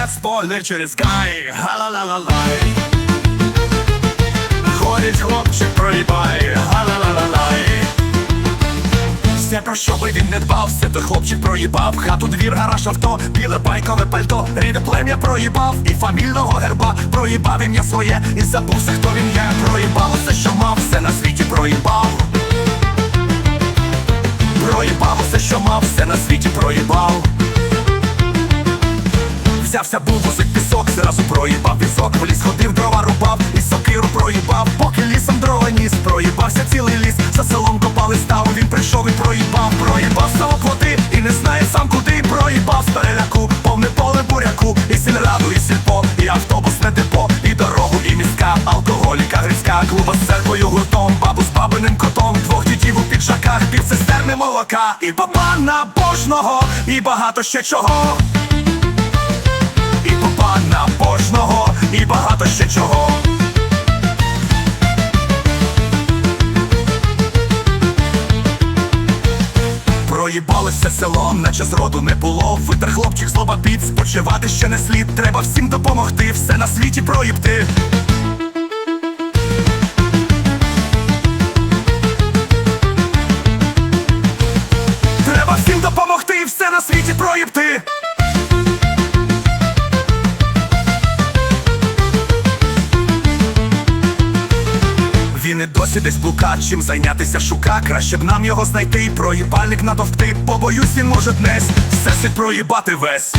Палят спойлер через гай, га-ла-ла-ла-лай Ходить хлопчик, проїбай, га-ла-ла-ла-лай все, про що би він не дбав, все той хлопчик проїбав. Хату, двір, гараж, авто, біле байкове пальто. Ріде плем'я проїбав, і фамільного герба. Проїбав ім'я своє, і забувся, хто він є. Проїбав усе, що мав, все на світі проїбав. Проїбав усе, що мав, все на світі проїбав Взявся був возик пісок, зразу проїбав пісок В ліс ходив, дрова рубав, і сокиру проїбав. Поки лісом дрова ніс, проїбався цілий ліс. За селом копали ставу, він прийшов і проїбав Проїбав. Село плоти, і не знає сам куди. Проїбав з переляку, повне поле буряку. І сільраду, і сільпо, і автобусне депо І дорогу, і міська, алкоголіка грицька Клуба з церквою гуртом, бабу з бабиним котом. Двох дітів у піджаках, півцистерни молока. І папа набожного, і багато ще чого багато ще чого. Проїбалося село, наче зроду не було. Витер хлопчик з лоба під, спочивати ще не слід. Треба всім допомогти, все на світі проїбти. Він і досі десь блука, чим зайнятися шука. Краще б нам його знайти, проїбальник натовпти. Побоюсь, він може днес все світ проїбати весь.